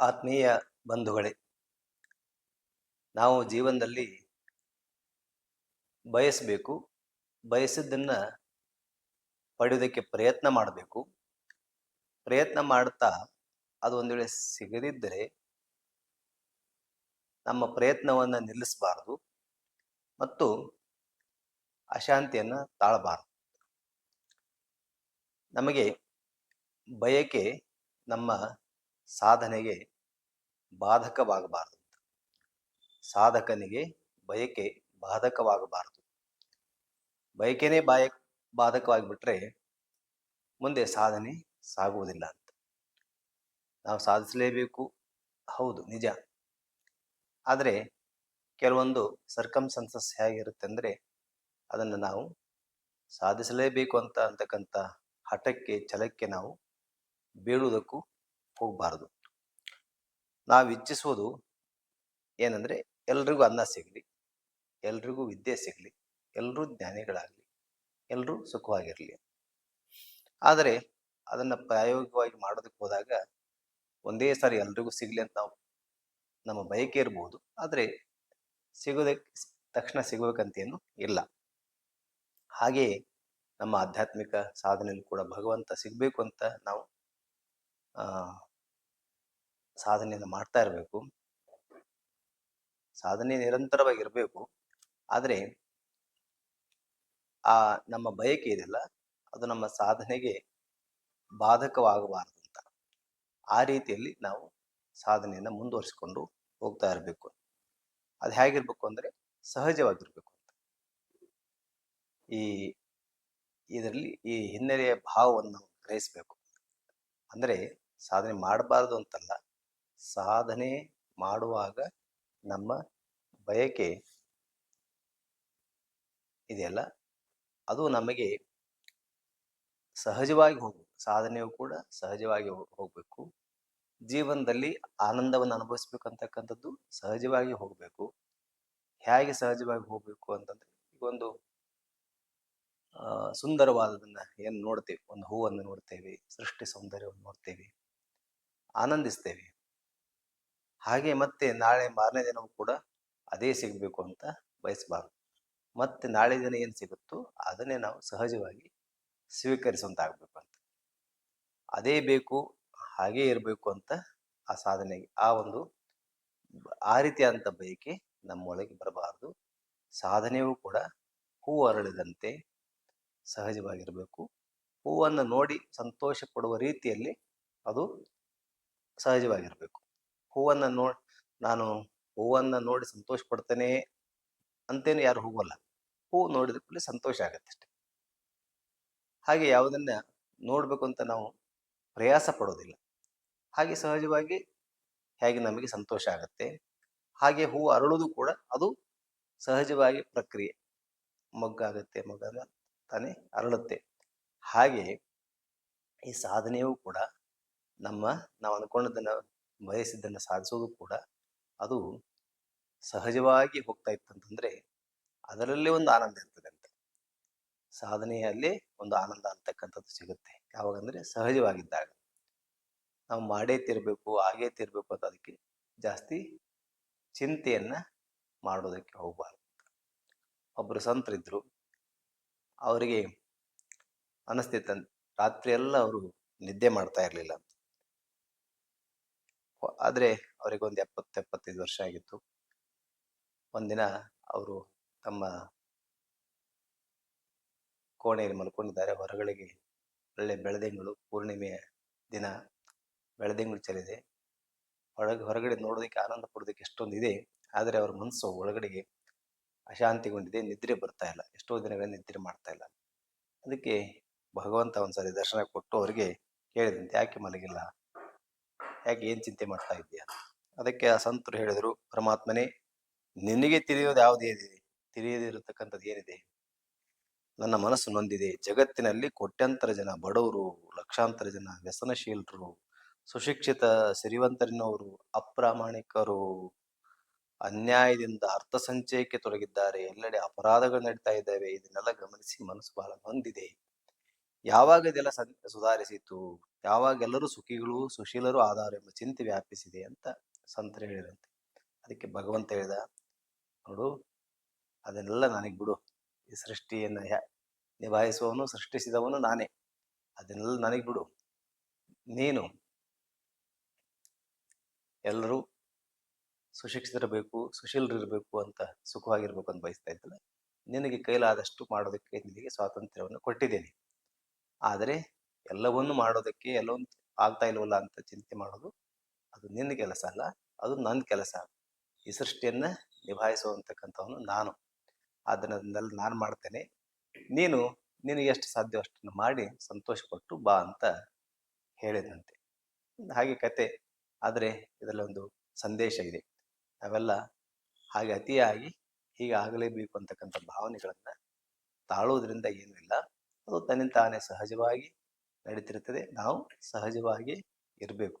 ಆತ್ಮೀಯ ಬಂಧುಗಳೇ, ನಾವು ಜೀವನದಲ್ಲಿ ಬಯಸಬೇಕು, ಬಯಸಿದ್ದನ್ನ ಪಡೆಯೋದಕ್ಕೆ ಪ್ರಯತ್ನ ಮಾಡಬೇಕು. ಪ್ರಯತ್ನ ಮಾಡ್ತಾ ಅದು ಒಂದು ವೇಳೆ ಸಿಗದಿದ್ದರೆ ನಮ್ಮ ಪ್ರಯತ್ನವನ್ನು ನಿಲ್ಲಿಸಬಾರದು ಮತ್ತು ಅಶಾಂತಿಯನ್ನು ತಾಳಬಾರದು. ನಮಗೆ ಬಯಕೆ ನಮ್ಮ ಸಾಧನೆಗೆ ಬಾಧಕವಾಗಬಾರದು. ಸಾಧಕನಿಗೆ ಬಯಕೆ ಬಾಧಕವಾಗಬಾರದು. ಬಯಕೆನೇ ಬಾಯ, ಬಾಧಕವಾಗಿಬಿಟ್ರೆ ಮುಂದೆ ಸಾಧನೆ ಸಾಗುವುದಿಲ್ಲ ಅಂತ. ನಾವು ಸಾಧಿಸಲೇಬೇಕು. ಹೌದು, ನಿಜ. ಆದರೆ ಕೆಲವೊಂದು ಸರ್ಕಮ್ಸನ್ಸಸ್ ಹೇಗಿರುತ್ತೆ ಅಂದರೆ ಅದನ್ನು ನಾವು ಸಾಧಿಸಲೇಬೇಕು ಅಂತ ಅಂತಕ್ಕಂಥ ಹಠಕ್ಕೆ, ಛಲಕ್ಕೆ ನಾವು ಬೀಳುವುದಕ್ಕೂ ಹೋಗಬಾರದು. ನಾವು ಇಚ್ಛಿಸುವುದು ಏನಂದರೆ ಎಲ್ರಿಗೂ ಅನ್ನ ಸಿಗಲಿ, ಎಲ್ರಿಗೂ ವಿದ್ಯೆ ಸಿಗಲಿ ಎಲ್ಲರೂ ಜ್ಞಾನಿಗಳಾಗಲಿ ಎಲ್ಲರೂ ಸುಖವಾಗಿರಲಿ. ಆದರೆ ಅದನ್ನು ಪ್ರಾಯೋಗಿಕವಾಗಿ ಮಾಡೋದಕ್ಕೆ ಹೋದಾಗ ಒಂದೇ ಸಾರಿ ಎಲ್ರಿಗೂ ಸಿಗಲಿ ಅಂತ ನಾವು ನಮ್ಮ ಬಯಕೆ ಇರ್ಬೋದು. ಆದರೆ ಸಿಗೋದಕ್ಕೆ ತಕ್ಷಣ ಸಿಗಬೇಕಂತೇನು ಇಲ್ಲ. ಹಾಗೆಯೇ ನಮ್ಮ ಆಧ್ಯಾತ್ಮಿಕ ಸಾಧನೆಯಲ್ಲಿ ಕೂಡ ಭಗವಂತ ಸಿಗಬೇಕು ಅಂತ ನಾವು ಸಾಧನೆಯನ್ನು ಮಾಡ್ತಾ ಇರಬೇಕು. ಸಾಧನೆ ನಿರಂತರವಾಗಿ ಇರಬೇಕು ಆದರೆ ಆ ನಮ್ಮ ಬಯಕೆ ಇದೆಯಲ್ಲ, ಅದು ನಮ್ಮ ಸಾಧನೆಗೆ ಬಾಧಕವಾಗಬಾರದು ಅಂತ. ಆ ರೀತಿಯಲ್ಲಿ ನಾವು ಸಾಧನೆಯನ್ನು ಮುಂದುವರಿಸಿಕೊಂಡು ಹೋಗ್ತಾ ಇರಬೇಕು. ಅದು ಹೇಗಿರ್ಬೇಕು ಅಂದರೆ ಸಹಜವಾಗಿರ್ಬೇಕು ಅಂತ. ಈ ಇದರಲ್ಲಿ ಈ ಹಿನ್ನೆಲೆಯ ಭಾವವನ್ನು ನಾವು ಗ್ರಹಿಸಬೇಕು. ಅಂದರೆ ಸಾಧನೆ ಮಾಡಬಾರ್ದು ಅಂತಲ್ಲ ಸಾಧನೆ ಮಾಡುವಾಗ ನಮ್ಮ ಬಯಕೆ ಇದೆಯಲ್ಲ? ಅದು ನಮಗೆ ಸಹಜವಾಗಿ ಹೋಗಬೇಕು ಸಾಧನೆಯು ಕೂಡ ಸಹಜವಾಗಿ ಹೋಗಬೇಕು. ಜೀವನದಲ್ಲಿ ಆನಂದವನ್ನು ಅನುಭವಿಸ್ಬೇಕಂತಕ್ಕಂಥದ್ದು ಸಹಜವಾಗಿ ಹೋಗಬೇಕು. ಹೇಗೆ ಸಹಜವಾಗಿ ಹೋಗಬೇಕು ಅಂತಂದ್ರೆ ಒಂದು ಸುಂದರವಾದದನ್ನ ಏನು ನೋಡ್ತೇವೆ? ಒಂದು ಹೂವನ್ನು ನೋಡ್ತೇವೆ, ಸೃಷ್ಟಿ ಸೌಂದರ್ಯವನ್ನು ನೋಡ್ತೇವೆ, ಆನಂದಿಸ್ತೇವೆ. ಹಾಗೆ ಮತ್ತೆ ನಾಳೆ ಮಾರನೇ ದಿನವೂ ಕೂಡ ಅದೇ ಸಿಗಬೇಕು ಅಂತ ಬಯಸಬಾರ್ದು. ಮತ್ತೆ ನಾಳೆ ದಿನ ಏನು ಸಿಗುತ್ತೋ ಅದನ್ನೇ ನಾವು ಸಹಜವಾಗಿ ಸ್ವೀಕರಿಸುವಂತಾಗಬೇಕು ಅಂತ. ಅದೇ ಬೇಕು, ಹಾಗೇ ಇರಬೇಕು ಅಂತ ಆ ಸಾಧನೆಗೆ ಆ ಒಂದು ಆ ರೀತಿಯಾದಂಥ ಬಯಕೆ ನಮ್ಮೊಳಗೆ ಬರಬಾರದು. ಸಾಧನೆಯೂ ಕೂಡ ಹೂ ಅರಳಿದಂತೆ ಸಹಜವಾಗಿರಬೇಕು. ಹೂವನ್ನು ನೋಡಿ ಸಂತೋಷ ಪಡುವ ರೀತಿಯಲ್ಲಿ ಅದು ಸಹಜವಾಗಿರಬೇಕು. ಹೂವನ್ನು ನೋ ನಾನು ಹೂವನ್ನ ನೋಡಿ ಸಂತೋಷ ಪಡ್ತೇನೆ ಅಂತೇನು ಯಾರು ಹೋಗೋಲ್ಲ. ಹೂ ನೋಡಿದ ಕೂಡಲೇ ಸಂತೋಷ ಆಗತ್ತೆ ಅಷ್ಟೆ. ಹಾಗೆ ಯಾವುದನ್ನ ನೋಡ್ಬೇಕು ಅಂತ ನಾವು ಪ್ರಯಾಸ ಪಡೋದಿಲ್ಲ. ಹಾಗೆ ಸಹಜವಾಗಿ ಹೇಗೆ ನಮಗೆ ಸಂತೋಷ ಆಗತ್ತೆ, ಹಾಗೆ ಹೂ ಅರಳೋದು ಕೂಡ ಅದು ಸಹಜವಾಗಿ ಪ್ರಕ್ರಿಯೆ. ಮೊಗ್ಗಾಗತ್ತೆ ಮೊಗ್ಗ ತಾನೇ ಅರಳುತ್ತೆ. ಹಾಗೆ ಈ ಸಾಧನೆಯೂ ಕೂಡ ನಮ್ಮ ನಾವು ಅಂದ್ಕೊಂಡದನ್ನು ಬಯಸಿದ್ದನ್ನು ಸಾಧಿಸೋದು ಕೂಡ ಅದು ಸಹಜವಾಗಿ ಹೋಗ್ತಾ ಇತ್ತಂತಂದರೆ ಅದರಲ್ಲೇ ಒಂದು ಆನಂದ ಇರ್ತದೆ ಅಂತ. ಸಾಧನೆಯಲ್ಲಿ ಒಂದು ಆನಂದ ಅಂತಕ್ಕಂಥದ್ದು ಸಿಗುತ್ತೆ. ಯಾವಾಗಂದ್ರೆ ಸಹಜವಾಗಿದ್ದಾಗ. ನಾವು ಮಾಡೇ ತಿರ್ಬೇಕು ಆಗೇ ತಿರ್ಬೇಕು ಅಂತ ಅದಕ್ಕೆ ಜಾಸ್ತಿ ಚಿಂತೆಯನ್ನ ಮಾಡೋದಕ್ಕೆ ಹೋಗಬಾರ್ದು ಒಬ್ಬರು ಸಂತರಿದ್ರು, ಅವರಿಗೆ ಅನಿಸ್ತಿತ್ತಂತೆ ರಾತ್ರಿ ಎಲ್ಲ ಅವರು ನಿದ್ದೆ ಮಾಡ್ತಾ ಇರಲಿಲ್ಲ ಅಂತ. ಆದರೆ ಅವರಿಗೊಂದು ಎಪ್ಪತ್ತು ಎಪ್ಪತ್ತೈದು ವರ್ಷ ಆಗಿತ್ತು. ಒಂದಿನ ಅವರು ತಮ್ಮ ಕೋಣೆಯಲ್ಲಿ ಮಲ್ಕೊಂಡಿದ್ದಾರೆ. ಹೊರಗಳಿಗೆ ಒಳ್ಳೆ ಬೆಳದಿಂಗಳು ಪೂರ್ಣಿಮೆಯ ದಿನ ಬೆಳದಿಂಗಳು ಚೆಲ್ಲಿದೆ. ಒಳಗೆ, ಹೊರಗಡೆ ನೋಡೋದಕ್ಕೆ ಆನಂದ ಪಡೋದಕ್ಕೆ ಎಷ್ಟೊಂದು ಇದೆ. ಆದರೆ ಅವ್ರ ಮನಸ್ಸು ಒಳಗಡೆಗೆ ಅಶಾಂತಿಗೊಂಡಿದೆ. ನಿದ್ರೆ ಬರ್ತಾ ಇಲ್ಲ. ಎಷ್ಟೋ ದಿನಗಳ ನಿದ್ರೆ ಮಾಡ್ತಾ ಇಲ್ಲ. ಅದಕ್ಕೆ ಭಗವಂತ ಒಂದ್ಸರಿ ದರ್ಶನ ಕೊಟ್ಟು ಅವರಿಗೆ ಕೇಳಿದಂತೆ, ಯಾಕೆ ಮಲಗಿಲ್ಲ? ಯಾಕೆ ಏನು ಚಿಂತೆ ಮಾಡ್ತಾ ಇದ್ದೀಯ ಅದಕ್ಕೆ ಆ ಸಂತರು ಹೇಳಿದರು, ಪರಮಾತ್ಮನೇ, ನಿನಗೆ ತಿಳಿಯೋದು ಯಾವುದೇನಿದೆ ತಿಳಿಯದಿರತಕ್ಕಂಥದ್ದು ಏನಿದೆ? ನನ್ನ ಮನಸ್ಸು ನೊಂದಿದೆ. ಜಗತ್ತಿನಲ್ಲಿ ಕೋಟ್ಯಂತರ ಜನ, ಬಡವರು, ಲಕ್ಷಾಂತರ ಜನ, ವ್ಯಸನಶೀಲರು, ಸುಶಿಕ್ಷಿತ, ಸಿರಿವಂತರಿನವರು, ಅಪ್ರಾಮಾಣಿಕರು, ಅನ್ಯಾಯದಿಂದ ಅರ್ಥ ಸಂಚಯಕ್ಕೆ ತೊಡಗಿದ್ದಾರೆ. ಎಲ್ಲೆಡೆ ಅಪರಾಧಗಳು ನಡೀತಾ ಇದ್ದಾವೆ. ಇದನ್ನೆಲ್ಲ ಗಮನಿಸಿ ಮನಸ್ಸು ಬಹಳ ನೊಂದಿದೆ. ಯಾವಾಗ ಇದೆಲ್ಲ ಸುಧಾರಿಸಿತು ಯಾವಾಗ ಎಲ್ಲರೂ ಸುಖಿಗಳು, ಸುಶೀಲರು ಆಧಾರ ಎಂಬ ಚಿಂತೆ ವ್ಯಾಪಿಸಿದೆ ಅಂತ ಸಂತರು ಹೇಳಿರಂತೆ. ಅದಕ್ಕೆ ಭಗವಂತ ಹೇಳಿದ, ನೋಡು, ಅದನ್ನೆಲ್ಲ ನನಗೆ ಬಿಡು. ಈ ಸೃಷ್ಟಿಯನ್ನು ನಿಭಾಯಿಸುವವನು, ಸೃಷ್ಟಿಸಿದವನು ನಾನೇ. ಅದನ್ನೆಲ್ಲ ನನಗೆ ಬಿಡು. ನೀನು ಎಲ್ಲರೂ ಸುಶಿಕ್ಷಿತರಬೇಕು ಸುಶೀಲರಿರಬೇಕು ಅಂತ ಸುಖವಾಗಿರ್ಬೇಕು ಅಂತ ಬಯಸ್ತಾ ಇದ್ದಲ್ಲ, ನಿನಗೆ ಕೈಲಾದಷ್ಟು ಮಾಡೋದಕ್ಕೆ ನಿನಗೆ ಸ್ವಾತಂತ್ರ್ಯವನ್ನು ಕೊಟ್ಟಿದ್ದೇನೆ. ಆದರೆ ಎಲ್ಲವನ್ನು ಮಾಡೋದಕ್ಕೆ ಎಲ್ಲೊಂದು ಆಗ್ತಾ ಇಲ್ವಲ್ಲ ಅಂತ ಚಿಂತೆ ಮಾಡೋದು, ಅದು ನಿನ್ನ ಕೆಲಸ ಅಲ್ಲ, ಅದು ನನ್ನ ಕೆಲಸ. ಈ ಸೃಷ್ಟಿಯನ್ನ ನಿಭಾಯಿಸುವಂತಕ್ಕಂಥವನು ನಾನು. ಅದನ್ನೆಲ್ಲ ನಾನು ಮಾಡ್ತೇನೆ. ನೀನು ನಿನಗೆ ಎಷ್ಟು ಸಾಧ್ಯವೋ ಅಷ್ಟನ್ನು ಮಾಡಿ ಸಂತೋಷಪಟ್ಟು ಬಾ ಅಂತ ಹೇಳಿದಂತೆ. ಹಾಗೆ ಕತೆ. ಆದರೆ ಇದರಲ್ಲಿ ಒಂದು ಸಂದೇಶ ಇದೆ. ನಾವೆಲ್ಲ ಹಾಗೆ ಅತಿಯಾಗಿ ಹೀಗೆ ಆಗಲೇಬೇಕು ಅಂತಕ್ಕಂಥ ಭಾವನೆಗಳನ್ನು ತಾಳೋದ್ರಿಂದ ಏನೂ ಇಲ್ಲ ಅದು ತನ್ನಿಂದ ತಾನೇ ಸಹಜವಾಗಿ ನಡೀತಿರ್ತದೆ ನಾವು ಸಹಜವಾಗಿ ಇರಬೇಕು.